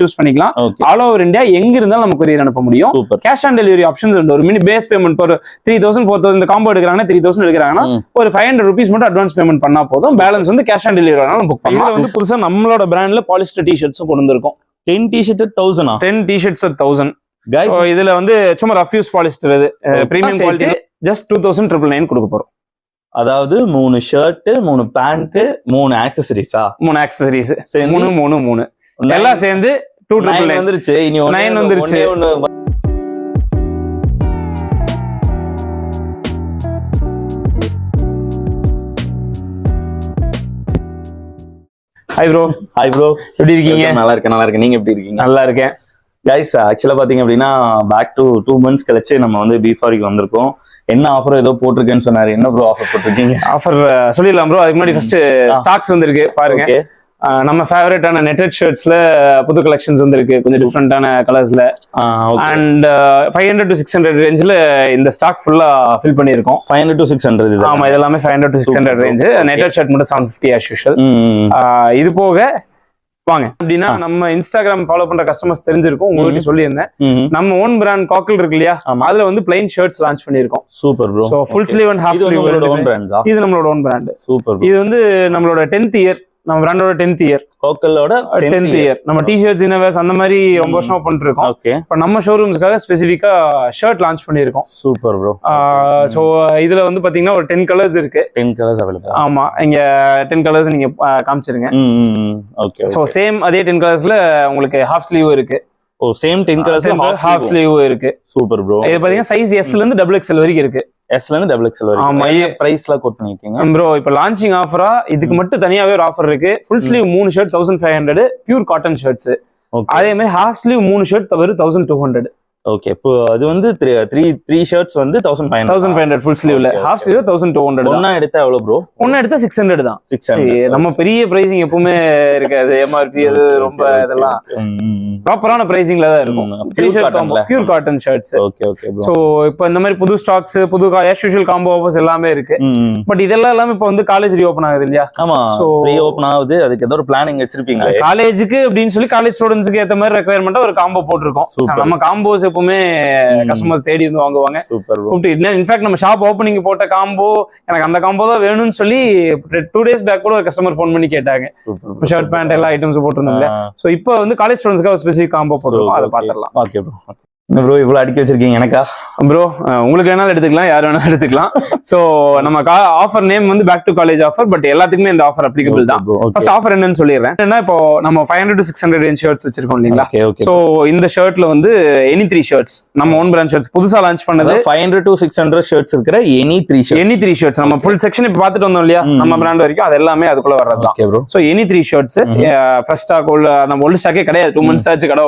Choose பண்ணிக்கலாம். All over India எங்க இருந்தாலும் நம்ம கொரியர் அனுப்ப முடியும். கேஷ் ஆன் டெலிவரி ஆப்ஷன்ஸ் உண்டு ஒரு மினி பேஸ் பேமெண்ட் ஒரு three thousand four thousand combo எடுக்கிறாங்கன்னா three thousand எடுக்கிறாங்கன்னா. ஒரு ஃபைவ் ஹண்ட்ரட் ருபீஸ் மட்டும் அட்வான்ஸ் பேமெண்ட் பண்ணா போதும். பேலன்ஸ் வந்து கேஷ் ஆன் டெலிவரி வேணாலும் புக் பண்ணலாம். வந்து புதுசா நம்மளோட பிராண்ட்ல பாலிஸ்டர் டிஷர்ட்ஸும் கொண்டு வந்திருக்கோம் டென் டிஷர்ட் தௌசண்டா டென் டிஷர்ட்ஸ் தௌசண்ட் இதுல வந்து சும்மா ரஃப்யூஸ் பாலிஸ்டர் இது. Premium quality just two thousand triple nine கொடுக்க போறோம். அதாவது மூணு ஷர்ட் மூணு பேண்ட் மூணு ஆக்சசரிஸா மூணு ஆக்சசரிஸ் மூணு மூணு மூணு. எல்லாம் சேர்ந்து டூ ட்ரிபிள் நைன் நைன் வந்துருச்சு. இனி ஒண்ணு- வந்துருச்சு. ஹாய் ப்ரோ ஹாய் ப்ரோ எப்படி இருக்கீங்க? நல்லா இருக்கேன் நல்லா இருக்கேன். நீங்க எப்படி இருக்கீங்க? நல்லா இருக்கேன். கைஸ் ஆக்சுவலா பாத்தீங்க அப்படின்னா பேக் டு டூ மந்த்ஸ் கழிச்சு நம்ம வந்து பீஃபாரிக்கு வந்திருக்கோம். என்ன ஆஃபர் ஏதோ போட்டிருக்கேன்னு சொன்னாரு. என்ன ப்ரோ ஆஃபர் போட்டிருக்கீங்க? ஆஃபர் சொல்லிடலாம் ப்ரோ அதுக்கு முன்னாடி ஃபர்ஸ்ட் ஸ்டாக்ஸ் வந்திருக்கு. பாருங்க. நம்ம ஃபேவரட்டான நெட்டட் ஷர்ட்ஸ்ல புது கலெக்ஷன்ஸ் வந்திருக்கு. கொஞ்சம் டிஃப்ரெண்டான கலர்ஸ்ல and five hundred to six hundred ரேஞ்சில் இந்த ஸ்டாக் ஃபுல்லா ஃபில் பண்ணியிருக்கோம். Five hundred to six hundred இது ஆமா இது எல்லாமே five hundred to six hundred. Range. Netted shirt மட்டும் செவன் ஃபிஃப்டி ஆஸ் யூஷுவல் இது போக வாங்க. அப்படின்னா நம்ம இன்ஸ்டாகிராம் ஃபாலோ பண்ற கஸ்டமர்ஸ் தெரிஞ்சிருக்கும். உங்ககிட்ட சொல்லியிருந்தேன். நம்ம ஓன் பிராண்ட் காக்கல் இருக்கு இல்லையா. அதுல வந்து பிளைன் ஷர்ட்ஸ் லான்ச் பண்ணியிருக்கோம். Super bro full sleeve and half sleeve இது நம்மளோட ஓன் பிராண்ட் சூப்பர் இது வந்து நம்மளோட டென்த் இயர் நம்ம பிராண்டோட டென்த் இயர் கோக்கலோட டென்த் இயர் நம்ம டிஷர்ட்ஸ் இன்னவர்ஸ் அந்த மாதிரி ரொம்ப வருஷமா பண்ணிட்டு இருக்கோம் ஓகே இப்போ நம்ம ஷோரூம்ஸ்க்காக ஸ்பெசிஃபிக்கா ஷர்ட் லான்ச் பண்ணியிருக்கோம் சூப்பர் ப்ரோ ஸோ இதுல வந்து பாத்தீங்கன்னா ஒரு டென் கலர்ஸ் இருக்கு. டென் கலர்ஸ் அவைலபிள் ஆமா இங்க டென் கலர்ஸ் நீங்க காமிச்சிருங்க. ஓகே ஸோ சேம் அதே டென் கலர்ஸ்ல உங்களுக்கு ஹாஃப் ஸ்லீவ் இருக்கு. ஓ same ten colours half sleeve இருக்கு. சூப்பர் ப்ரோ இது பாத்தீங்கன்னா சைஸ் எஸ்ல இருந்து டபுள் எக்ஸ்எல் வரைக்கும் இருக்கு. எஸ்ல இருந்து டபுள் எக்ஸ்எல் ஆமா, வரைக்கும் இது- பிரைஸ்லாம் கோட் பண்ணிருக்கீங்க? ப்ரோ இப்போ லான்ச்சிங் ஆஃபரா இதுக்கு மட்டும் தனியாவே ஒரு ஆஃபர் இருக்கு. ஃபுல் ஸ்லீவ் மூணு shirt thousand five hundred pure cotton shirts அதே மாதிரி ஹாஃப் ஸ்லீவ் மூணு ஷர்ட் தவிர தௌசண்ட் டூ ஹண்ட்ரட் ஓகே இப்போ அது வந்து த்ரீ த்ரீ ஷர்ட்ஸ் வந்து thousand five thousand five hundred full ஸ்லீவ்ல half sleeve thousand two hundred ஒன்னா எடுத்தா எவ்வளவு ப்ரோ ஒன்னு எடுத்தா சிக்ஸ் ஹண்ட்ரட் தான். சிக்ஸ் நம்ம பெரிய பிரைசிங் எப்பவுமே இருக்காது. எம்ஆர்பி அது ரொம்ப இதெல்லாம் ப்ராப்பரான பிரைசிங்ல தான் இருக்கும். Pure cotton shirts okay okay so இப்போ இந்த மாதிரி புது ஸ்டாக்ஸ் புது ஆஸ் யூஷுவல் காம்போ ஆஃபர்ஸ் எல்லாமே இருக்கு. பட் இதெல்லாம் எல்லாமே இப்போ வந்து காலேஜ் ரீஓப்பன் ஆகுது இல்லையா? ஆமா ப்ரீ ஓபன் ஆகுது. அதுக்கு ஏதோ ஒரு பிளானிங் வச்சிருப்பீங்களே. காலேஜுக்கு அப்படின்னு சொல்லி காலேஜ் ஸ்டூடெண்ட்ஸ்க்கு ஏத்த மாதிரி ரெக்குயர்மெண்ட் ஒரு காம்போ போட்டிருக்கோம். நம்ம காம்போஸ் எப்பவுமே கஸ்டமர்ஸ் தேடி வந்து வாங்குவாங்க. கூப்பிட்டு இன்ஃபேக்ட் நம்ம ஷாப் ஓப்பனிங் போட்ட காம்போ எனக்கு அந்த காம்போ தான் வேணும்னு சொல்லி டூ டேஸ் பேக் கூட ஒரு கஸ்டமர் ஃபோன் பண்ணி கேட்டாங்க. ஷர்ட் பேண்ட் எல்லா ஐட்டம்ஸ் போட்டிருந்தோம்ல சோ இப்போ வந்து காலேஜ் ஸ்டூடெண்ட்ஸ்க்காக ஸ்பெசிஃபிக் காம்போ போட்டுருக்கோம். அதை பாத்திரலாம் ஓகே ப்ரோ இவ்வளவு அடுக்கி வச்சிருக்கீங்க எனக்கா? ப்ரோ உங்களுக்கு வேணாலும் எடுத்துக்கலாம் யார் வேணாலும் எடுத்துக்கலாம். சோ நம்ம ஆஃபர் நேம் வந்து back to college offer but எல்லாத்துக்குமே இந்த ஆஃபர் அப்ளிகபிள் தான். ஃபர்ஸ்ட் ஆஃபர் என்னன்னு சொல்லிடுறேன். என்ன இப்போ நம்ம five hundred to six hundred range shirts வச்சிருக்கோம் இல்லைங்களா? சோ இந்த ஷர்ட்ல வந்து எனி த்ரீ ஷர்ட்ஸ் நம்ம ஓன் பிராண்ட் ஷர்ட்ஸ் புதுசா லான்ச் பண்ணது five hundred to six hundred shirts இருக்கிற any three any three shirts நம்ம ஃபுல் செக்ஷன் இப்போ பார்த்துட்டு வந்தோம் இல்லையா. நம்ம பிராண்ட் வரைக்கும் அது எல்லாமே அதுக்குள்ள வர்றது தான். So any three shirts fresh stock உள்ள நம்ம ஓல்டு ஸ்டாக்கே கிடையாது. டூ மந்த்ஸ் ஆச்சு கடை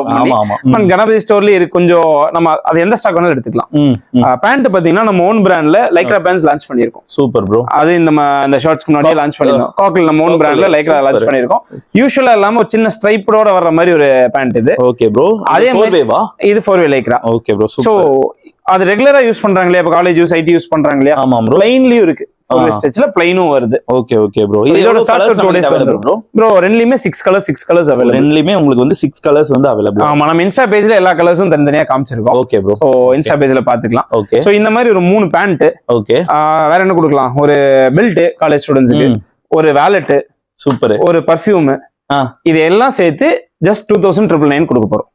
கணபதி ஸ்டோர்லயே இருக்கு கொஞ்சம் நம்ம அது எந்த ஸ்டாக் வேணாலும் எடுத்துக்கலாம். பேண்ட் பாத்தீங்கன்னா நம்ம ஓன் பிராண்ட்ல லைக்ரா பேண்ட்ஸ் லான்ச் பண்ணிருக்கோம் சூப்பர் ப்ரோ அது இந்த ம- இந்த ஷர்ட்ஸ்க்கு முன்னாடியே லான்ச் பண்ணிருக்கோம் காக்கில் நம்ம ஓன் பிராண்ட்ல லைக்ரா லான்ச். பண்ணிருக்கோம் யூஸ்வலா இல்லாம ஒரு சின்ன ஸ்ட்ரைப்போட வர்ற மாதிரி ஒரு பேண்ட் இது. ஓகே ப்ரோ அதே மாதிரி- இது four way Lycra okay bro so அது ரெகுலரா யூஸ் பண்றாங்க இல்லையா? இப்போ காலேஜ் யூஸ் ஐடி யூஸ் பண்றாங்க இல்லையா? ஆமா ப்ரோ பிளைன்லயும் இருக்கு. ஃபோர். ஸ்டெச்ல பிளைனும் வருது. ஓகே ஓகே ப்ரோ இதோட days ல அவைலபிள் வந்துரும். Bro bro ரெண்டுலயுமே six colours six colours available ரெண்டுலயுமே உங்களுக்கு வந்து சிக்ஸ் கலர்ஸ் வந்து அவைலபிள் ஆமா நம்ம இன்ஸ்டா பேஜ்ல எல்லா கலர்ஸும் தனித்தனியா காமிச்சிருக்கோம். ஓகே ப்ரோ ஸோ இன்ஸ்டா பேஜ்ல பாத்துக்கலாம். ஓகே ஸோ இந்த மாதிரி ஒரு மூணு பேண்ட் ஓகே வேற என்ன கொடுக்கலாம்? ஒரு பெல்ட் காலேஜ் ஸ்டூடெண்ட்ஸுக்கு ஒரு வேலெட் சூப்பர். ஒரு பர்ஃபியூம். இது எல்லாம் சேர்த்து just two thousand triple nine கொடுக்க போறோம்.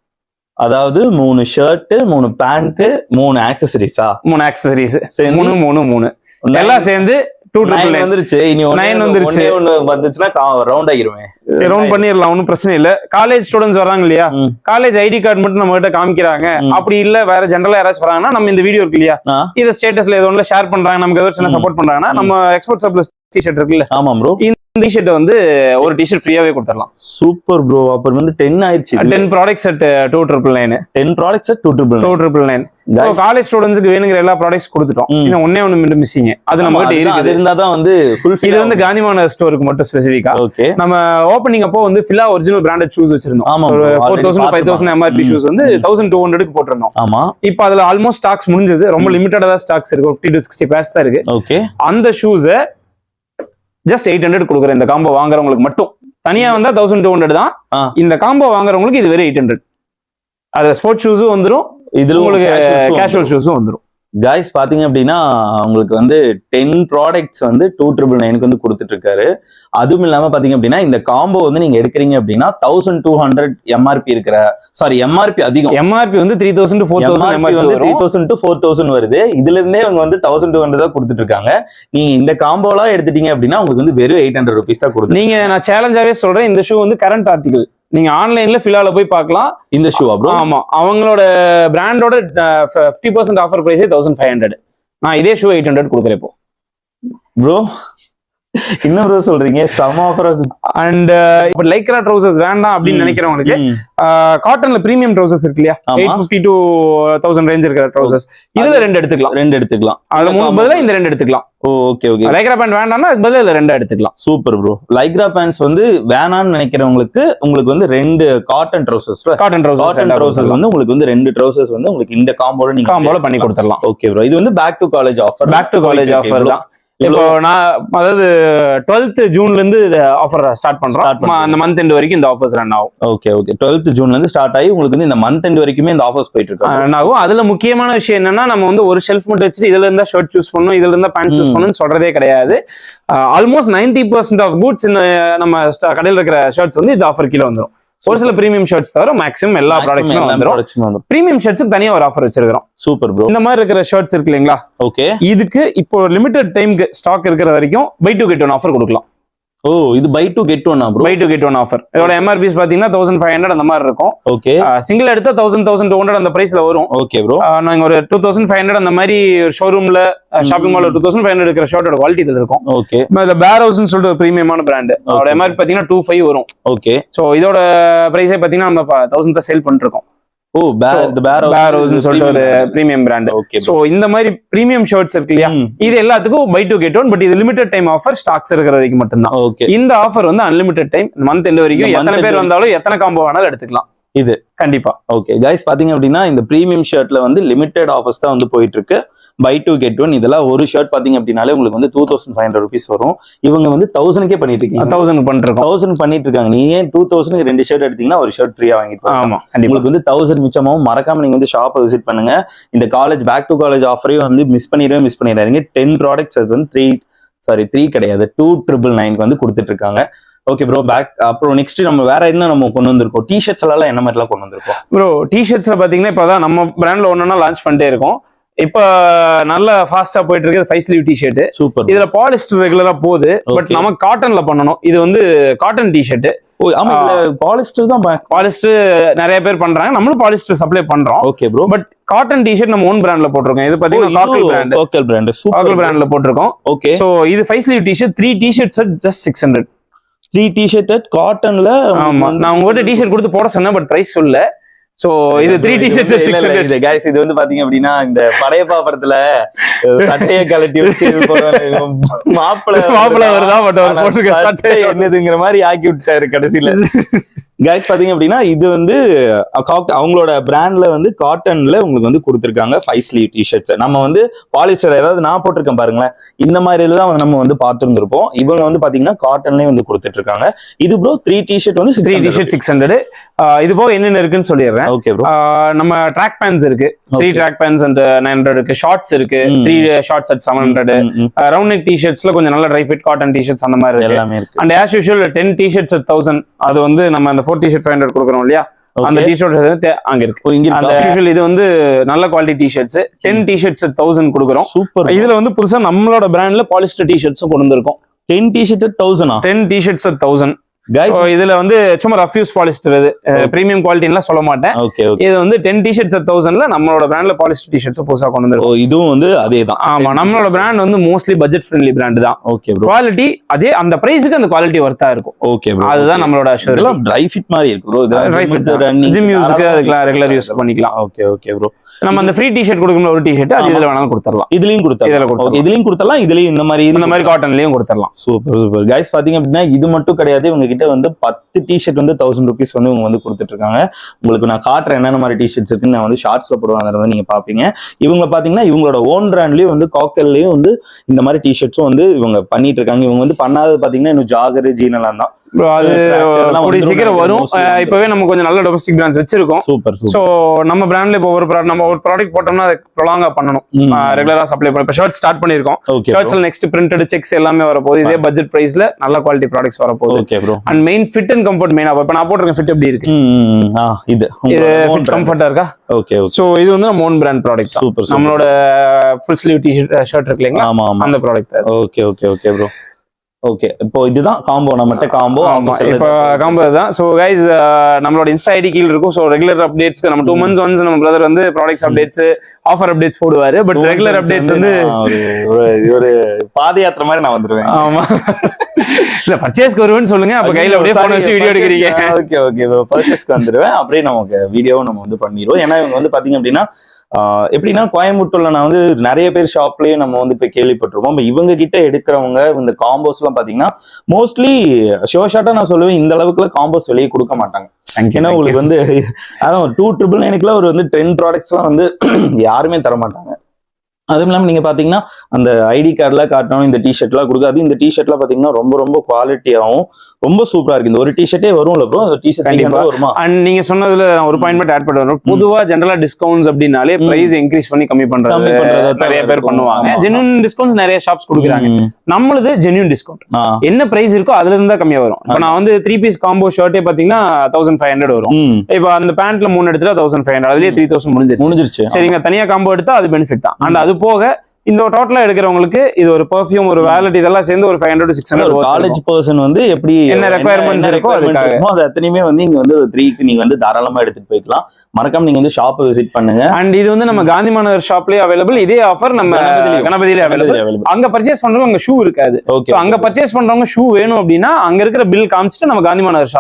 அதாவது மூணு ஷர்ட் மூணு பேண்ட் மூணு ஆக்சசரிஸா மூணு ஆக்சசரிஸ் மூணு மூணு மூணு. எல்லாம் சேர்ந்து டூ ட்ரிபிள் நைன் நைன் வந்துருச்சு. இனி நைன் வந்துருச்சு. ஒன்னு வந்துச்சுன்னா ரவுண்ட் ஆகிருவேன் ரவுண்ட் பண்ணிடலாம் ஒன்றும் பிரச்சனை இல்ல. காலேஜ் ஸ்டூடெண்ட்ஸ் வராங்க இல்லையா. காலேஜ் ஐடி கார்டு மட்டும் நம்ம கிட்ட காமிக்கிறாங்க. அப்படி இல்ல வேற ஜென்ரலா யாராச்சும் வராங்கன்னா நம்ம இந்த வீடியோ இருக்கு இல்லையா? இதை ஸ்டேட்டஸ்ல ஏதோ ஒன்று ஷேர் பண்றாங்க நமக்கு ஏதோ சின்ன. சப்போர்ட் பண்றாங்கன்னா. நம்ம எக்ஸ்போர்ட் சப்ளஸ் டிஷர்ட் இருக்குல்ல ஆமா ப்ரோ இந்த டிஷர்ட் வந்து ஒரு டிஷர்ட் ஃப்ரீயாவே கொடுத்துடலாம். சூப்பர் ப்ரோ அப்புறம் வந்து டென் ஆயிடுச்சு ten products at two triple nine ten products two triple two triple nine college ஸ்டூடெண்ட்ஸ்க்கு வேணுங்கிற எல்லா ப்ராடக்ட்ஸ் கொடுத்துட்டோம். இன்னும் ஒன்னே ஒன்று மட்டும் மிஸ்ஸிங் அது நம்ம அது இருக்குது. இருந்தா தான் வந்து ஃபுல் இது வந்து காந்திமான ஸ்டோருக்கு மட்டும் ஸ்பெசிஃபிக்கா ஓகே நம்ம ஓப்பனிங் அப்போ வந்து ஃபில்லா ஒரிஜினல் பிராண்டட் ஷூஸ் வச்சிருந்தோம். ஆமா ஒரு four thousand five thousand. MRP. Shoes வந்து தௌசண்ட் டூ ஹண்ட்ரடுக்கு போட்டிருந்தோம். ஆமா. இப்போ அதுல ஆல்மோஸ்ட் ஸ்டாக்ஸ் முடிஞ்சது. ரொம்ப லிமிட்டடா தான் ஸ்டாக்ஸ் இருக்கு. ஃபிஃப்டி டு சிக்ஸ்டி பேர்ஸ் தான் இருக்கு. ஓகே அந்த ஷூஸை ஜஸ்ட் எயிட் ஹண்ட்ரட் கொடுக்குறேன். இந்த காம்போ வாங்குறவங்களுக்கு மட்டும். தனியா வந்தா தௌசண்ட் டூ ஹண்ட்ரட் தான். இந்த காம்போ வாங்குறவங்களுக்கு இது வெறும் எயிட் ஹண்ட்ரட் அது ஸ்போர்ட்ஸ் ஷூஸும் வந்துரும். இதுல உங்களுக்கு கேஷுவல் ஷூஸும் வந்துரும். கைஸ் பாத்தீங்க அப்படின்னா உங்களுக்கு வந்து டென் ப்ராடக்ட்ஸ் வந்து டூ ட்ரிபிள் நைனுக்கு வந்து கொடுத்துட்டு இருக்காரு அதுவும் இல்லாம பாத்தீங்க அப்படின்னா இந்த காம்போ வந்து நீங்க எடுக்கிறீங்க அப்படின்னா தௌசண்ட் டூ ஹண்ட்ரட் எம்ஆர்பி இருக்கிற சாரி எம்ஆர்பி அதிகம். எம்ஆர்பி வந்து three thousand four thousand MRP வந்து three thousand to four thousand வருது. இதுல இருந்தே அவங்க வந்து தௌசண்ட் டூ ஹண்ட்ரட் தான் கொடுத்துட்டு இருக்காங்க நீங்க இந்த காம்போலாம் எடுத்துட்டீங்க அப்படின்னா உங்களுக்கு வந்து வெறும் எயிட் ஹண்ட்ரட் ருபீஸ் தான் கொடுத்து நீங்க நான் சேலஞ்சாவே சொல்றேன் இந்த ஷூ வந்து கரண்ட் ஆர்டிகல் நீங்க ஆன்லைன்ல ஃபிலால போய் பார்க்கலாம். இந்த ஷூ ப்ரோ ஆமா. அவங்களோட பிராண்டோட ஃபிஃப்டி பர்சன்ட் ஆஃபர் பிரைஸே தௌசண்ட் ஃபைவ் ஹண்ட்ரட் நான் இதே ஷூ எயிட் ஹண்ட்ரட் கொடுக்குறேன் இப்போ. ப்ரோ என்ன ப்ரோ சொல்றீங்க சம ஆஃபர் அண்ட் இப்போ லைக்ரா ட்ரௌசர்ஸ் வேண்டாம் அப்படின்னு நினைக்கிறவங்களுக்கு காட்டன்ல பிரீமியம் ட்ரௌசர்ஸ் இருக்கு இல்லையா. Eight fifty to thousand range இருக்கிற ட்ரௌசர்ஸ் இதுல ரெண்டு எடுத்துக்கலாம். ரெண்டு எடுத்துக்கலாம். அதுல மூணு பதிலா இந்த ரெண்டு எடுத்துக்கலாம். ஓகே ஓகே லைக்ரா பேண்ட் வேண்டாம்னா அதுக்கு பதிலா இதுல ரெண்டு எடுத்துக்கலாம். சூப்பர் ப்ரோ லைக்ரா பேண்ட்ஸ் வந்து வேணாம்னு நினைக்கிறவங்களுக்கு உங்களுக்கு வந்து ரெண்டு cotton trousers cotton cotton trousers trousers வந்து உங்களுக்கு வந்து ரெண்டு ட்ரௌசர்ஸ் வந்து உங்களுக்கு இந்த காம்போல நீங்க காம்போல பண்ணி கொடுத்துடலாம். ஓகே ப்ரோ இது வந்து back to college offer back to college offer தான். இப்போ நான் அதாவது டுவெல்த் ஜூன்ல இருந்து ஆஃபர் ஸ்டார்ட் பண்றோம். அந்த மந்த் எண்ட் வரைக்கும் இந்த ஆஃபர்ஸ் ரன் ஆகும். ஓகே ஓகே டுவெல்த் ஜூன்ல இருந்து ஸ்டார்ட் ஆகி உங்களுக்கு வந்து இந்த மந்த் எண்ட் வரைக்குமே இந்த ஆஃபர்ஸ் போயிட்டு இருக்கு. ரன் ஆகும். அதுல முக்கியமான விஷயம் என்னன்னா நம்ம வந்து ஒரு ஷெல்ஃப் மட்டும் வச்சுட்டு இதுல இருந்தா ஷர்ட் சூஸ் பண்ணணும் இதுல இருந்தா பேண்ட் சூஸ். பண்ணணும்னு சொல்றதே கிடையாது. Almost ninety percent of goods நம்ம கடையில் இருக்கிற ஷர்ட்ஸ் வந்து இந்த ஆஃபர் கீழே வந்துரும். ஒரு சில பிரீமியம் ஷர்ட்ஸ் தவிர மேக்ஸிமம் எல்லா ப்ராடக்ட்ஸுமே வந்துரும். பிரீமியம் ஷர்ட்ஸுக்கு தனியா ஒரு ஆஃபர் வச்சிருக்கிறோம். சூப்பர் ப்ரோ இந்த மாதிரி இருக்கிற ஷர்ட்ஸ் இருக்கு இல்லைங்களா? ஓகே இதுக்கு இப்போ லிமிடெட் டைம்க்கு ஸ்டாக் இருக்கிற வரைக்கும் buy two get one offer கொடுக்கலாம். ஓ இது பை டு கெட் ஒன்னா bro buy two get one offer இதோட எம்ஆர்பிஸ் பாத்தீங்கன்னா தௌசண்ட் ஃபைவ் ஹண்ட்ரட் அந்த மாதிரி இருக்கும். ஓகே சிங்கிள் எடுத்தா தௌசண்ட் தௌசண்ட் டூ ஹண்ட்ரட் அந்த பிரைஸ்ல வரும். ஓகே ப்ரோ நாங்க ஒரு டூ தௌசண்ட் ஃபைவ் ஹண்ட்ரட் அந்த மாதிரி ஷோரூம்ல shopping mall two thousand five hundred இருக்கிற ஷர்ட்டோட குவாலிட்டி இதுல இருக்கும். ஓகே இதுல பேர் ஹவுஸ்னு சொல்லிட்டு ஒரு பிரீமியமான பிராண்ட் அதோட. எம்ஆர்பி பாத்தீங்கன்னா டூ ஃபைவ் வரும். ஓகே ஸோ இதோட பிரைஸே பாத்தீங்கன்னா நம்ம தௌசண்ட் தான் சேல் பண்ணிட்டு இருக்கோம். ஓ பேர் இந்த பேர் ஹவுஸ்னு சொல்லிட்டு ஒரு பிரீமியம் பிராண்ட் ஓகே ஸோ இந்த மாதிரி பிரீமியம் ஷர்ட்ஸ் இருக்கு இல்லையா? இது எல்லாத்துக்கும் buy two get one but இது லிமிடெட் டைம் ஆஃபர் ஸ்டாக்ஸ் இருக்கிற வரைக்கும் மட்டும்தான். ஓகே இந்த ஆஃபர் வந்து அன்லிமிடெட் டைம் மந்த் எண்ட் வரைக்கும் எத்தனை பேர் வந்தாலும் எத்தனை காம்போ வேணாலும் எடுத்துக்கலாம். இது. கண்டிப்பா. ஓகே கைஸ் பாத்தீங்க அப்படின்னா இந்த பிரீமியம் ஷர்ட்ல வந்து லிமிடெட் ஆஃபர்ஸ் தான் வந்து போயிட்டு இருக்கு பை டூ கெட் ஒன் இதெல்லாம் ஒரு ஷர்ட் பாத்தீங்க அப்படின்னாலே உங்களுக்கு வந்து two thousand five hundred rupees வரும். இவங்க வந்து தௌசண்ட்கே பண்ணிட்டு இருக்கீங்க. தௌசண்ட் பண்ணிருக்கோம் தௌசண்ட் பண்ணிட்டு இருக்காங்க. நீ ஏன் டூ தௌசண்ட் ரெண்டு ஷர்ட் எடுத்தீங்கன்னா ஒரு ஷர்ட் ஃப்ரீயா வாங்கிட்டு. ஆமா உங்களுக்கு வந்து தௌசண்ட் மிச்சமாவும் மறக்காம நீங்க வந்து ஷாப்பை விசிட் பண்ணுங்க. இந்த காலேஜ் பேக் டு காலேஜ் ஆஃபரையும் வந்து மிஸ் பண்ணிடவே மிஸ் பண்ணிடாதீங்க. டென் ப்ராடக்ட்ஸ் அது வந்து த்ரீ சாரி த்ரீ கிடையாது. டூ ட்ரிபிள் நைன்க்கு வந்து கொடுத்துட்டு இருக்காங்க. ஓகே ப்ரோ பேக் அப்புறம் நெக்ஸ்ட் நம்ம வேற என்ன நம்ம கொண்டு வந்திருக்கோம்? டிஷர்ட்ஸ் எல்லாம் என்ன மாதிரிலாம் கொண்டு வந்திருக்கோம்? ப்ரோ டிஷர்ட்ஸ்ல பாத்தீங்கன்னா இப்பதான் நம்ம பிராண்ட்ல ஒன்னொன்னா லான்ச் பண்ணிட்டே இருக்கோம். இப்ப நல்ல ஃபாஸ்டா போயிட்டு இருக்கு ஃபைவ் ஸ்லீவ் டிஷர்ட் சூப்பர் இதுல பாலிஸ்டர் ரெகுலரா போகுது. பட். நம்ம காட்டன்ல பண்ணணும். இது வந்து காட்டன் டிஷர்ட் ஓ ஆமா பாலிஸ்டர் தான் பாலிஸ்டர் நிறைய பேர் பண்றாங்க. நம்மளும் பாலிஸ்டர் சப்ளை பண்றோம். Okay bro but cotton T-shirt நம்ம ஓன் பிராண்ட்ல போட்டிருக்கோம். இது பாத்தீங்கன்னா காக்கல் பிராண்ட் லோக்கல் பிராண்ட் சூப்பர் பிராண்ட்ல போட்டிருக்கோம். ஓகே சோ இது five sleeve T-shirt three T-shirts just six hundred three T-shirt காட்டன்ல ஆமா. நான் உங்ககிட்ட டிஷர்ட் கொடுத்து போட சொன்னேன் பட் பிரைஸ் சொல்ல சோ இது த்ரீ ஹண்ட்ரட் இது கைஸ் இது வந்து பாத்தீங்க அப்படின்னா இந்த படையப்பா படத்துல சட்டைய கலட்டி விட்டு இது போடுவாங்க. மாப்பிளை மாப்பிள வருதா? பட் அவர் சட்டை என்னதுங்கிற மாதிரி ஆக்கி விட்டாரு கடைசியில. கைஸ் பாத்தீங்க அப்படின்னா இது வந்து அவங்களோட பிராண்ட்ல வந்து காட்டன்ல உங்களுக்கு வந்து கொடுத்துருக்காங்க ஃபைவ் ஸ்லீவ் டிஷர்ட்ஸ் நம்ம வந்து பாலிஸ்டர் ஏதாவது நான் போட்டிருக்கேன் பாருங்களேன். இந்த மாதிரி வந்து நம்ம வந்து பார்த்துருந்துருப்போம். இவங்க வந்து பாத்தீங்கன்னா காட்டன்லயே வந்து கொடுத்துட்டு இருக்காங்க இது ப்ரோ த்ரீ டிஷர்ட் வந்து த்ரீ டிஷர்ட் சிக்ஸ் ஹண்ட்ரட் இது போக என்னென்ன இருக்குன்னு சொல்லிடுறேன். ஓகே ப்ரோ நம்ம ட்ராக் பேண்ட்ஸ் இருக்கு. Three. Track pants and nine hundred இருக்கு. ஷார்ட்ஸ் இருக்கு. Three shorts at seven hundred round neck டிஷர்ட்ஸ்ல கொஞ்சம் நல்ல ட்ரை ஃபிட் காட்டன் டிஷர்ட்ஸ் அந்த மாதிரி எல்லாமே இருக்கு. And as usual ten T-shirts at thousand அது வந்து நம்ம அந்த ஃபோர் டிஷர்ட் ஃபைவ் ஹண்ட்ரட் கொடுக்குறோம் இல்லையா? அந்த Okay. டிஷர்ட் அங்க இருக்கு. அந்த? யூஷுவல் இது வந்து நல்ல quality T-shirts ten T-shirts thousand கொடுக்குறோம். சூப்பர் இதுல வந்து புதுசா நம்மளோட பிராண்ட்ல பாலிஸ்டர் டிஷர்ட்ஸும் கொண்டு வந்திருக்கோம். டென் டிஷர்ட் தௌசண்டா டென் டிஷர்ட்ஸ் தௌசண்ட் கைஸ் இதுல வந்து சும்மா ரஃப்யூஸ் பாலிஸ்டர் இது. பிரீமியம் குவாலிட்டின்லாம் சொல்ல மாட்டேன். இது வந்து டென் டிஷர்ட்ஸ் தௌசண்ட்ல நம்மளோட பிராண்ட்ல பாலிஸ்டர் டிஷர்ட்ஸ் புதுசா கொண்டு வந்திருக்கோம். இதுவும் வந்து அதே தான். ஆமா நம்மளோட பிராண்ட் வந்து மோஸ்ட்லி பட்ஜெட் ஃப்ரெண்ட்லி பிராண்ட் தான். ஓகே குவாலிட்டி அதே அந்த பிரைஸுக்கு அந்த குவாலிட்டி ஒர்த்தா இருக்கும். ஓகே அதுதான் நம்மளோட இதெல்லாம் ட்ரை ஃபிட் மாதிரி இருக்கு ப்ரோ ஜிம் யூஸ்க்கு அதுக்கெல்லாம் ரெகுலர் யூஸ் பண்ணிக்கலாம். ஓகே ஓகே ப்ரோ நம்ம அந்த ஃப்ரீ டிஷர்ட் கொடுக்குற ஒரு டிஷர்ட் அது. இதுல வேணாலும் கொடுத்துடலாம். இதுலயும் கொடுத்தா இதுல கொடுத்துடலாம். இதுலயும் கொடுத்தலாம் இதுலயும் இந்த மாதிரி இந்த மாதிரி காட்டன்லயும் கொடுத்துடலாம். Super super. கைஸ் பாத்தீங்க அப்படின்னா இது மட்டும் கிடையாது இவங்க கிட்ட வந்து பத்து டிஷர்ட் வந்து தௌசண்ட் ருபீஸ் வந்து இவங்க வந்து கொடுத்துட்டு இருக்காங்க உங்களுக்கு நான் காட்டுறேன் என்னென்ன மாதிரி டிஷர்ட்ஸ் இருக்குன்னு நான் வந்து ஷார்ட்ஸ்ல போடுவேன் அதை வந்து நீங்க பாப்பீங்க. இவங்க பாத்தீங்கன்னா இவங்களோட ஓன் பிராண்ட்லயும் வந்து காக்கல்லையும் வந்து இந்த மாதிரி டிஷர்ட்ஸும் வந்து இவங்க பண்ணிட்டு இருக்காங்க இவங்க வந்து பண்ணாதது பாத்தீங்கன்னா இன்னும் ஜாகர் ஜீனலாம் தான் அது கூடிய சீக்கிரம் வரும். இப்பவே நம்ம கொஞ்சம் நல்ல டொமஸ்டிக் பிராண்ட்ஸ் வச்சிருக்கோம். சூப்பர் ஸோ சூப்பர் நம்ம பிராண்ட்ல இப்போ ஒரு நம்ம ஒரு ப்ராடக்ட் போட்டோம்னா அதை ப்ரொலாங்கா பண்ணணும். ரெகுலரா சப்ளை பண்ண இப்போ ஷர்ட் ஸ்டார்ட் பண்ணிருக்கோம் ஷர்ட்ஸ்ல நெக்ஸ்ட் பிரிண்டட் செக்ஸ் எல்லாமே வரப்போகுது. இதே பட்ஜெட் பிரைஸ்ல நல்ல குவாலிட்டி ப்ராடக்ட்ஸ் வரப்போகுது. Okay bro and main fit and comfort மெயினா இப்போ நான் போட்டிருக்கேன் ஃபிட் எப்படி இருக்கு? இது. இது ஃபிட் கம்ஃபர்ட்டா இருக்கா? ஓகே ஸோ இது வந்து நம்ம ஓன் பிராண்ட் ப்ராடக்ட் சூப்பர் நம்மளோட ஃபுல் ஸ்லீவ் டி ஷர்ட் இருக்கு இல்லைங்களா? அந்த product okay okay okay bro okay இப்போ இதுதான் காம்போ நம்மகிட்ட காம்போ இப்போ காம்போ தான் ஸோ கைஸ் நம்மளோட இன்ஸ்டா ஐடி கீழ இருக்கும். ஸோ ரெகுலர் அப்டேட்ஸ்க்கு நம்ம டூ மந்த்ஸ் ஒன்ஸ் நம்ம பிரதர் வந்து ப்ராடக்ட்ஸ் அப்டேட்ஸ் ஆஃபர் அப்டேட்ஸ் போடுவாரு. பட் ரெகுலர் அப்டேட்ஸ் வந்து ஒரு பாத யாத்திரை மாதிரி நான் வந்துருவேன். ஆமா. இல்ல பர்ச்சேஸ்க்கு வருவேன்னு சொல்லுங்க. அப்ப கையில அப்படியே போன் வச்சு வீடியோ எடுக்கிறீங்க. ஓகே ஓகே பர்ச்சேஸ்க்கு வந்துருவேன். அப்படியே நமக்கு வீடியோவும் நம்ம வந்து பண்ணிடுவோம். ஏன்னா இவங்க வந்து பாத்தீங்க அப்படின்னா எப்படின்னா கோயம்புத்தூர்ல நான் வந்து நிறைய பேர் ஷாப்லயே நம்ம வந்து இப்ப கேள்விப்பட்டிருப்போம். இவங்க கிட்ட எடுக்கிறவங்க இந்த காம்போஸ் எல்லாம் பாத்தீங்கன்னா மோஸ்ட்லி ஷோ ஷார்ட்டா நான் சொல்லுவேன். இந்த அளவுக்குள்ள காம்போஸ் வெளியே கொடுக்க மாட்டாங்க. ஏன்னா உங்களுக்கு வந்து அதான் டூ ட்ரிபிள் நைனுக்குலாம் ஒரு வந்து டென் ப்ராடக்ட்ஸ்லாம் வந்து யாருமே தர மாட்டாங்க அதுவும் இல்லாமல் நீங்க பாத்தீங்கன்னா அந்த ஐடி கார்டில் காட்டணும் இந்த டிஷர்ட்லாம் கொடுக்காது. இந்த டிஷர்ட்லாம் பாத்தீங்கன்னா ரொம்ப ரொம்ப குவாலிட்டியாகவும் ரொம்ப சூப்பரா இருக்கு. இந்த ஒரு டிஷர்ட்டே வரும்ல ப்ரோ அந்த. டிஷர்ட் வருமா? அண்ட் நீங்க சொன்னதுல நான் ஒரு பாயிண்ட் மட்டும் ஆட் பண்ணுறேன் பொதுவா ஜென்ரலா டிஸ்கவுண்ட்ஸ் அப்படின்னாலே. பிரைஸ் இன்க்ரீஸ் பண்ணி கம்மி தான் நிறைய பேர். பண்ணுவாங்க. ஜென்யூன் டிஸ்கவுண்ட்ஸ் நிறைய ஷாப்ஸ் கொடுக்குறாங்க. நம்மளுது ஜென்யூன் டிஸ்கவுண்ட். என்ன பிரைஸ் இருக்கோ அதுல இருந்தா கம்மியா வரும். இப்போ நான் வந்து த்ரீ பீஸ் காம்போ ஷர்ட்டே பாத்தீங்கன்னா தௌசண்ட் ஃபைவ் ஹண்ட்ரட் வரும். இப்போ அந்த பேண்ட்ல மூணு எடுத்துட்டா தௌசண்ட் ஃபைவ் ஹண்ட்ரட் அதுலயே த்ரீ தௌசண்ட் முடிஞ்சிருச்சு. முடிஞ்சிருச்சு. சரிங்க தனியா காம்போ எடுத்தா அது பெனிஃபிட் தான். அண்ட் அது போக இந்த டோட்டலா எடுக்கிறவங்களுக்கு இது ஒரு பெர்ஃப்யூம் ஒரு வேலட் இதெல்லாம் சேர்ந்து ஒரு ஃபைவ் ஹண்ட்ரட் சிக்ஸ் ஒரு ஹண்ட்ரட் காலேஜ் பர்சன் வந்து எப்படி என்ன requirements இருக்கோ requirement அதுக்காக. இருக்குமோ அது அத்தனையுமே வந்து இங்க வந்து ஒரு த்ரீக்கு நீங்க வந்து தாராளமா எடுத்துட்டு போய்க்கலாம் மறக்காம நீங்க வந்து ஷாப்பை விசிட் பண்ணுங்க அண்ட் இது வந்து நம்ம காந்தி மாநகர் ஷாப்லயே அவைலபிள் இதே ஆஃபர் நம்ம. கணபதியிலே அவைலபிள். அங்க பர்ச்சேஸ் பண்றவங்க அங்க ஷூ இருக்காது ஓகே அங்க பர்ச்சேஸ் பண்றவங்க ஷூ வேணும் அப்படின்னா அங்க இருக்கிற பில் காமிச்சிட்டு நம்ம காந்தி மாநகர்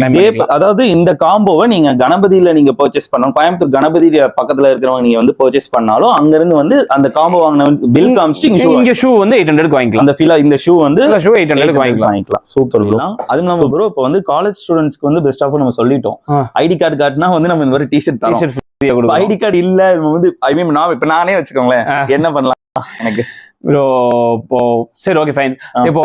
பண்ணிக்கலாம். அதாவது இந்த காம்போவை நீங்க கணபதியில நீங்க பர்ச்சேஸ் பண்ணணும் கோயம்புத்தூர் கணபதி பக்கத்துல இருக்கிறவங்க நீங்க வந்து பர்ச்சேஸ் பண்ணாலும் அங்க இருந்து வந்து அந்த காம்போ வாங்கின பில் காமிச்சிட்டு இங்க ஷூ வந்து எயிட் ஹண்ட்ரட் வாங்கிக்கலாம். அந்த ஃபீலா இந்த ஷூ வந்து இந்த ஷூ எயிட் ஹண்ட்ரட் 800 வாங்கிக்கலாம். வாங்கிக்கலாம். சூப்பர் அது நம்ம ப்ரோ இப்போ வந்து காலேஜ் ஸ்டூடெண்ட்ஸ்க்கு வந்து பெஸ்ட் ஆஃப் நம்ம சொல்லிட்டோம். ஐடி கார்டு காட்டினா வந்து நம்ம இந்த மாதிரி டிஷர்ட் தரோம். ஐடி கார்டு இல்ல நம்ம வந்து ஐ மீன் நான் இப்ப நானே வச்சுக்கோங்களேன். என்ன பண்ணலாம் எனக்கு? ப்ரோ இப்போ சரி ஓகே ஃபைன். இப்போ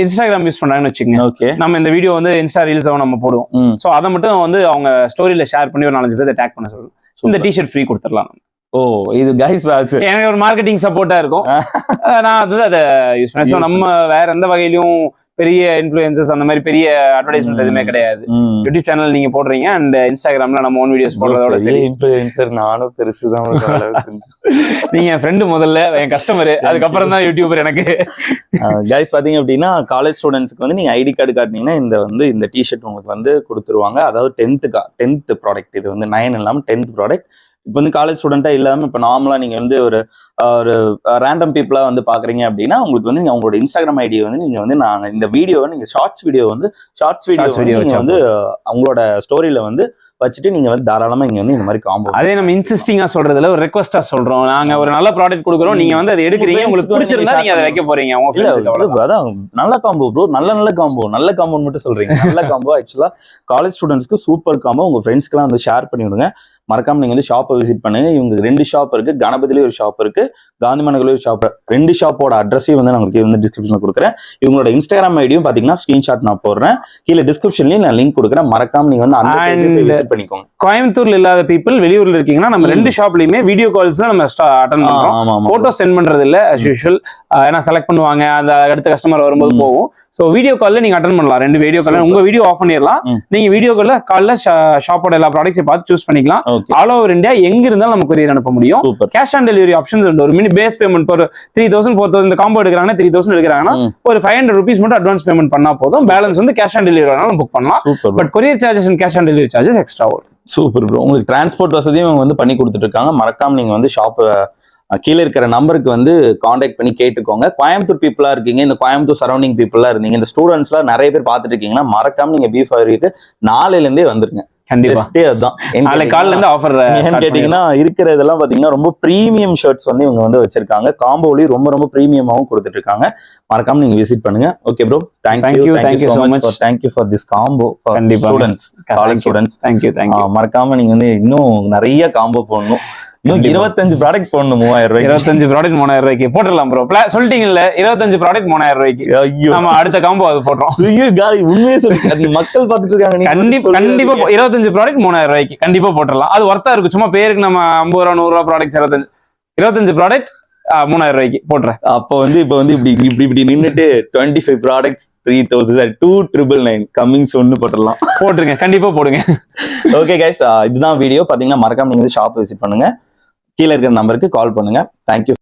இன்ஸ்டாகிராம் யூஸ் பண்றாங்கன்னு வச்சுக்கோங்க. ஓகே நம்ம இந்த வீடியோ வந்து இன்ஸ்டா ரீல்ஸ் நம்ம போடுவோம். ஸோ அதை மட்டும் வந்து அவங்க ஸ்டோரியில ஷேர் பண்ணி ஒரு நாலஞ்சு பேர் டேக் பண்ண சொல்லுவோம் இந்த. டிஷர்ட் ஃப்ரீ கொடுத்துடலாம். ஓ இது கைஸ் எனக்கு ஒரு மார்க்கெட்டிங் சப்போர்ட்டா இருக்கும். நான் வந்து அதை யூஸ் பண்ணேன். ஸோ நம்ம வேற எந்த வகையிலும் பெரிய இன்ஃபுளுசஸ் அந்த மாதிரி பெரிய அட்வர்டைஸ்மெண்ட்ஸ் எதுவுமே கிடையாது. யூடியூப் சேனல் நீங்க போடுறீங்க அண்ட் இன்ஸ்டாகிராம்ல நம்ம ஓன் வீடியோஸ் போடுறதோட சரி. இன்ஃபுளுசர் நானும் பெருசுதான் நீங்க என் ஃப்ரெண்டு முதல்ல என் கஸ்டமர் அதுக்கப்புறம் தான் யூடியூபர் எனக்கு. கைஸ் பாத்தீங்க அப்படின்னா காலேஜ் ஸ்டூடெண்ட்ஸ்க்கு வந்து நீங்க ஐடி கார்டு காட்டினீங்கன்னா இந்த வந்து இந்த டிஷர்ட் உங்களுக்கு வந்து கொடுத்துருவாங்க. அதாவது டென்த்து டென்த் ப்ராடக்ட் இது வந்து நைன் இல்லாம டென்த் ப்ராடக்ட் இப்போ வந்து காலேஜ் ஸ்டூடெண்டா இல்லாம இப்போ நார்மலா நீங்க வந்து ஒரு ஒரு ரேண்டம் பீப்புளா வந்து பாக்குறீங்க அப்படின்னா உங்களுக்கு வந்து நீங்க உங்களோட இன்ஸ்டாகிராம் ஐடியை வந்து நீங்க வந்து நான் இந்த வீடியோவை நீங்க ஷார்ட்ஸ் வீடியோ வந்து ஷார்ட்ஸ் வீடியோ Shorts video நீங்க வச்சா வந்து அவங்களோட ஸ்டோரியில வந்து வச்சுட்டு நீங்க வந்து தாராளமா இங்க வந்து இந்த மாதிரி காம்போ அதே நம்ம இன்சிஸ்டிங்கா சொல்றதுல ஒரு ரெக்வஸ்டா சொல்றோம். நாங்க ஒரு நல்ல ப்ராடக்ட் கொடுக்குறோம். நீங்க வந்து அதை எடுக்கிறீங்க. உங்க உங்களுக்கு பிடிச்சிருந்தா நீங்க நீங்க அதை வைக்க bro, அதான் நல்ல காம்போ ப்ரோ நல்ல நல்ல காம்போ நல்ல காம்போ மட்டும் சொல்றீங்க. நல்ல காம்போ ஆக்சுவலா காலேஜ் ஸ்டூடெண்ட்ஸ்க்கு சூப்பர் காம்போ உங்க ஃப்ரெண்ட்ஸ்க்குலாம் வந்து ஷேர் பண்ணி விடுங்க. மறக்காம நீங்க வந்து ஷாப்பை விசிட் பண்ணுங்க. இவங்க ரெண்டு ஷாப் இருக்கு. கணபதியிலே ஒரு ஷாப் இருக்கு. காந்தி மனகர்லயும் ஒரு ஷாப் ரெண்டு ஷாப்போட அட்ரஸையும் வந்து நான் உங்களுக்கு வந்து டிஸ்கிரிப்ஷன்ல கொடுக்குறேன். இவங்களோட இன்ஸ்டாகிராம் ஐடியும் பாத்தீங்கன்னா ஸ்கிரீன்ஷாட் நான் போடுறேன். கீழே டிஸ்கிரிப்ஷன்லயும் நான் லிங்க் கொடுக்குறேன். மறக்காம நீங்க வந்து அந்த பண்ணிக்கோங்க. கோயம்புத்தூர்ல இல்லாத பீப்புள் வெளியூர்ல இருக்கீங்கன்னா நம்ம. ரெண்டு ஷாப்லயுமே வீடியோ கால்ஸ் நம்ம அட்டன் பண்றோம். போட்டோ சென்ட் பண்றது இல்ல as usual. அஹ் ஏன்னா செலக்ட் பண்ணுவாங்க அந்த அடுத்த கஸ்டமர் வரும்போது. போகும். சோ வீடியோ கால்ல நீங்க அட்டன் பண்ணலாம். ரெண்டு வீடியோ Super. உங்க வீடியோ ஆஃப் பண்ணிடலாம். நீங்க வீடியோ கால்ல கால்ல ஷாப்போட எல்லா ப்ராடக்ட்ஸையும் பார்த்து சூஸ் பண்ணிக்கலாம். ஆல் ஓவர் இந்தியா எங்க இருந்தாலும் நம்ம கொரியர் அனுப்ப முடியும். கேஷ் ஆன் டெலிவரி ஆப்ஷன்ஸ் உண்டு. ஒரு மினி பேஸ் பேமெண்ட் ஒரு three thousand four thousand combo எடுக்கிறாங்கன்னா three thousand எடுக்கிறாங்கன்னா. ஒரு ஃபைவ் ஹண்ட்ரட் ருபீஸ் மட்டும் அட்வான்ஸ் பேமெண்ட் பண்ணா போதும். பேலன்ஸ் வந்து கேஷ் ஆன் டெலிவரி வேணாலும் புக் பண்ணலாம். But courier charges cash on delivery charges extra வரும் சூப்பர் ப்ரோ உங்களுக்கு டிரான்ஸ்போர்ட் வசதியும் இவங்க வந்து பண்ணி கொடுத்துட்ருக்காங்க மறக்காமல் மறக்காம வந்து ஷாப்பை கீழே இருக்கிற நம்பருக்கு வந்து காண்டாக்ட் பண்ணி கேட்டுக்கோங்க. கோயம்புத்தூர் பீப்புளாக இருக்கீங்க. இந்த கோயம்புத்தூர் சரௌண்டிங் பீப்புளாக இருந்தீங்க. இந்த ஸ்டூடெண்ட்ஸ்லாம் நிறைய பேர் பார்த்துட்டு இருக்கீங்கன்னா மறக்காம நீங்கள் பீஃப் ஃபேவரிக்கு நாளையிலேருந்தே வந்துருங்க. கண்டிப்பா. பெஸ்டே அதுதான் ஏன்னு நாளைக்கு காலைல இருந்து ஆஃபர் ஏன்னு கேட்டீங்கன்னா இருக்கிற இதெல்லாம் பாத்தீங்கன்னா ரொம்ப ப்ரீமியம் ஷர்ட்ஸ் வந்து இவங்க வந்து வச்சிருக்காங்க. காம்போலயும் ரொம்ப ரொம்ப ப்ரீமியமாவும் கொடுத்துட்டு இருக்காங்க மறக்காம நீங்க விசிட் பண்ணுங்க. Okay bro Thank thank you you, thank you thank you so much. Thank you for this combo for. Students college students thank you thank you மறக்காம நீங்க வந்து இன்னும் நிறைய காம்போ போடணும். இன்னும். இருபத்தஞ்சு ப்ராடக்ட் போடணும் மூவாயிரம் ரூபாய்க்கு. இருபத்தஞ்சு ப்ராடக்ட் மூணாயிரம் ரூபாய்க்கு. போட்டுடலாம் ப்ரோ சொல்லிட்டீங்கல்ல இருபத்தஞ்சு ப்ராடக்ட் மூணாயிரம் ரூபாய்க்கு. ஐயோ. நம்ம அடுத்த காம்போ அது போடுறோம். உண்மையே சொல்லி. மக்கள் பாத்துட்டு இருக்காங்க கண்டிப்பா கண்டிப்பா இருபத்தஞ்சு ப்ராடக்ட் மூணாயிரம் ரூபாய்க்கு. கண்டிப்பா போட்டுடலாம். அது ஒர்த்தா இருக்கு சும்மா பேருக்கு நம்ம ஐம்பது ரூபா நூறு ரூபா ப்ராடக்ட் இருபத்தஞ்சு இருபத்தஞ்சு ப்ராடக்ட் மூணாயிரம் ரூபாய்க்கு போட்டுறேன். அப்போ வந்து இப்போ வந்து இப்படி இப்படி இப்படி நின்னுட்டு twenty five products three thousand two triple nine கம்மிங்ஸ் ஒன்னு போட்டுடலாம். போட்டுருங்க கண்டிப்பா போடுங்க. ஓகே கைஸ் இதுதான் வீடியோ பாத்தீங்கன்னா மறக்காம நீங்க வந்து ஷாப் விசிட் பண்ணுங்க. கீழே இருக்கிற நம்பருக்கு கால் பண்ணுங்க. தேங்க்யூ